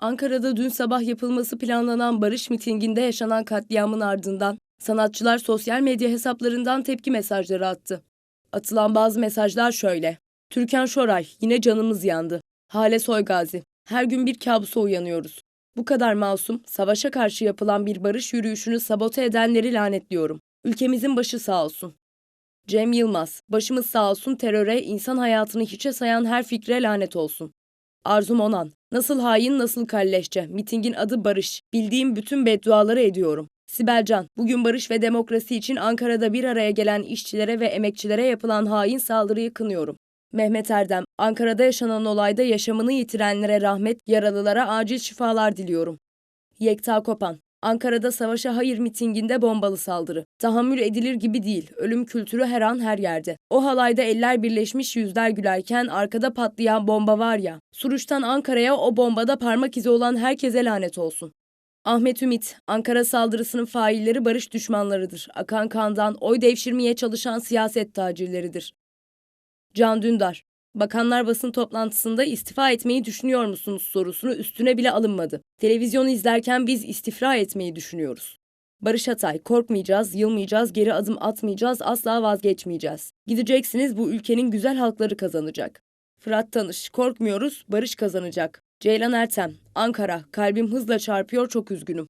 Ankara'da dün sabah yapılması planlanan barış mitinginde yaşanan katliamın ardından sanatçılar sosyal medya hesaplarından tepki mesajları attı. Atılan bazı mesajlar şöyle. Türkan Şoray, yine canımız yandı. Hale Soygazi, her gün bir kabusa uyanıyoruz. Bu kadar masum, savaşa karşı yapılan bir barış yürüyüşünü sabote edenleri lanetliyorum. Ülkemizin başı sağ olsun. Cem Yılmaz, başımız sağ olsun teröre, insan hayatını hiçe sayan her fikre lanet olsun. Arzu Monan, nasıl hain nasıl kalleşçe, mitingin adı barış, bildiğim bütün bedduaları ediyorum. Sibel Can, bugün barış ve demokrasi için Ankara'da bir araya gelen işçilere ve emekçilere yapılan hain saldırıyı kınıyorum. Mehmet Erdem, Ankara'da yaşanan olayda yaşamını yitirenlere rahmet, yaralılara acil şifalar diliyorum. Yekta Kopan, Ankara'da savaşa hayır mitinginde bombalı saldırı. Tahammül edilir gibi değil. Ölüm kültürü her an her yerde. O halayda eller birleşmiş yüzler gülerken arkada patlayan bomba var ya. Suruç'tan Ankara'ya o bombada parmak izi olan herkese lanet olsun. Ahmet Ümit, Ankara saldırısının failleri barış düşmanlarıdır. Akan kandan oy devşirmeye çalışan siyaset tacirleridir. Can Dündar, Bakanlar basın toplantısında istifa etmeyi düşünüyor musunuz sorusunu üstüne bile alınmadı. Televizyonu izlerken biz istifra etmeyi düşünüyoruz. Barış Atay, korkmayacağız, yılmayacağız, geri adım atmayacağız, asla vazgeçmeyeceğiz. Gideceksiniz bu ülkenin güzel halkları kazanacak. Fırat Tanış, korkmuyoruz, barış kazanacak. Ceylan Ertem, Ankara, kalbim hızla çarpıyor çok üzgünüm.